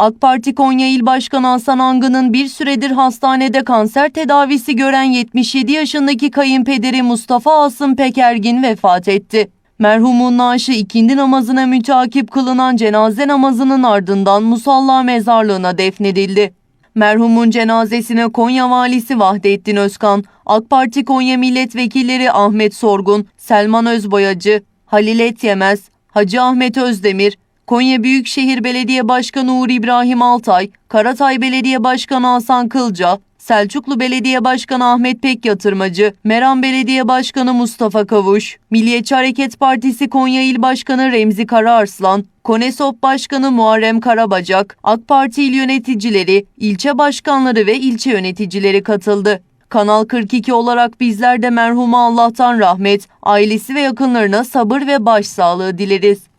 AK Parti Konya İl Başkanı Hasan Angı'nın bir süredir hastanede kanser tedavisi gören 77 yaşındaki kayınpederi Mustafa Asım Pekergin vefat etti. Merhumun naaşı ikindi namazına mütakip kılınan cenaze namazının ardından musalla mezarlığına defnedildi. Merhumun cenazesine Konya Valisi Vahdettin Özkan, AK Parti Konya Milletvekilleri Ahmet Sorgun, Selman Özboyacı, Halil Etyemez, Hacı Ahmet Özdemir, Konya Büyükşehir Belediye Başkanı Uğur İbrahim Altay, Karatay Belediye Başkanı Hasan Kılca, Selçuklu Belediye Başkanı Ahmet Pek Yatırmacı, Meram Belediye Başkanı Mustafa Kavuş, Milliyetçi Hareket Partisi Konya İl Başkanı Remzi Karaarslan, Konesop Başkanı Muharrem Karabacak, AK Parti il yöneticileri, ilçe başkanları ve ilçe yöneticileri katıldı. Kanal 42 olarak bizler de merhuma Allah'tan rahmet, ailesi ve yakınlarına sabır ve başsağlığı dileriz.